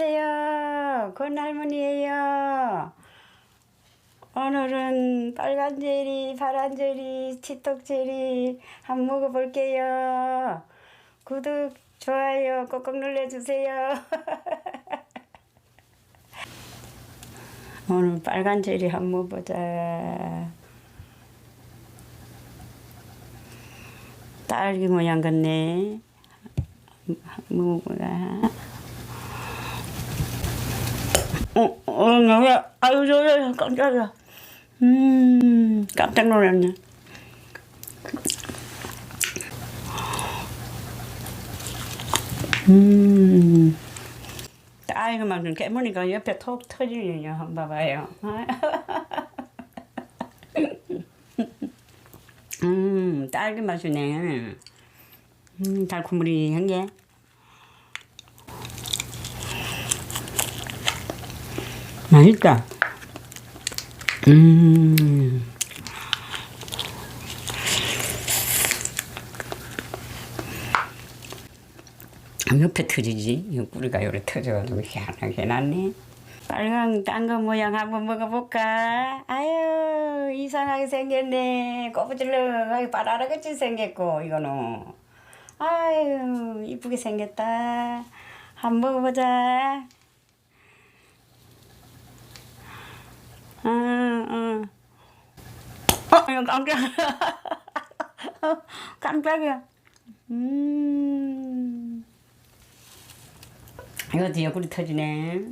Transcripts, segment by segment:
안녕하세요. 권할머니예요. 오늘은 빨간 제리, 파란 제리, 티톡 제리 한번 먹어볼게요. 구독, 좋아요 꼭꼭 눌러주세요. 오늘 빨간 제리 한번 먹어보자. 딸기 모양 같네. 먹어보자. 어, 어, 왜, 아유, 저, 저, 깜짝이야. 음, 깜짝 놀랐네. 음, 딸기만 좀 깨무니까 옆에 톡 터지네요. 한번 봐봐요. 음, 딸기 맛이네. 음, 달콤무리한 게. 맛있다. 음. 옆에 터지지. 이 뿌리가 요래 터져가지고 희한하게 났네. 빨간 딴거 모양 한번 먹어볼까? 아유 이상하게 생겼네. 꼬부질러하게 빠라라같이 생겼고 이거는. 아유 이쁘게 생겼다. 한번 먹어보자. 응, 응. 어, 이거 깜짝이야. 깜짝이야. 음. 이것도 옆구리 터지네.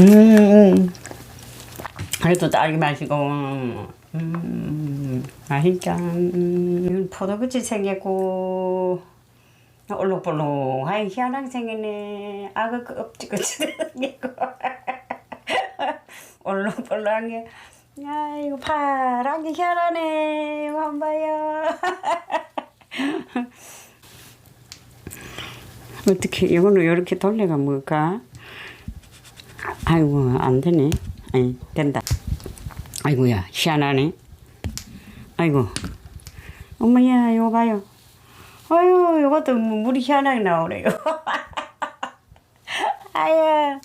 음. 그래도 딸기 마시고 음 맛있다 음, 포도같이 생겼고 올록볼록하게 희한하게 생겼네. 악어 껍질같이 생겼고. 올록볼록한 게 아이고 파란 게 희한하네. 이거 한번 봐요. 어떻게 이거는 이렇게 돌려가 먹을까? 아이고 안 되네. 아니 된다 아이고야 희한하네 아이고 엄마야 이거 봐요 아유 이것도 뭐 물이 희한하게 나오네요 아유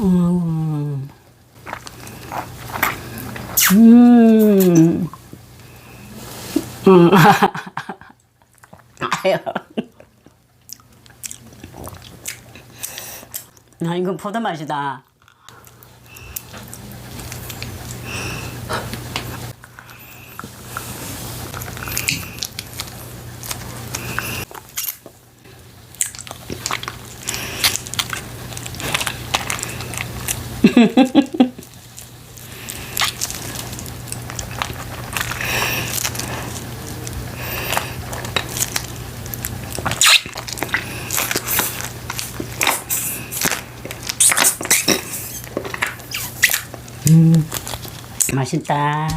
음. 음. 음. 아유 나 이거 포도 맛이다. 맛있다.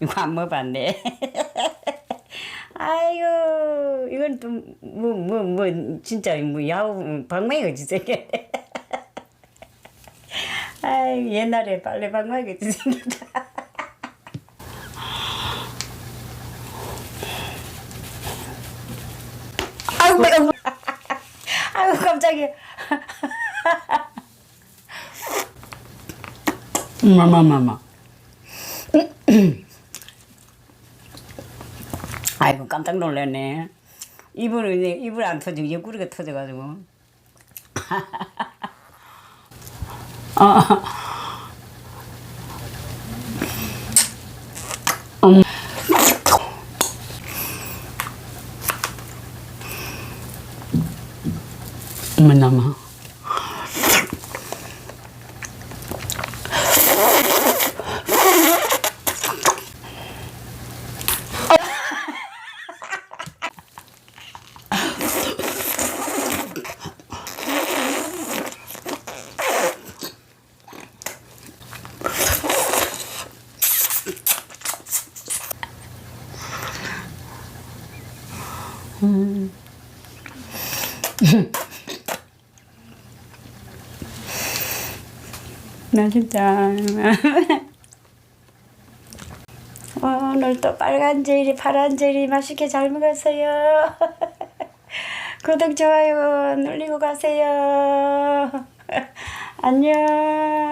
이거 안 먹어봤네. 아이고, 이건 또, 뭐, 뭐, 뭐, 진짜, 뭐, 야우, 방망이 같이 생겼네. 아이 옛날에 빨래 방망이 같이 생겼다. 아이고, 아이고, 아이고, 깜짝이야. 마마마마. 아이고 깜짝 놀랐네. 이제 이불 안 터지고 옆구리가 터져가지고. 아. 음. 어 음. 맛있다. 어, 오늘도 빨간 젤리, 파란 젤리 맛있게 잘 먹었어요. 구독, 좋아요 눌리고 가세요. 안녕.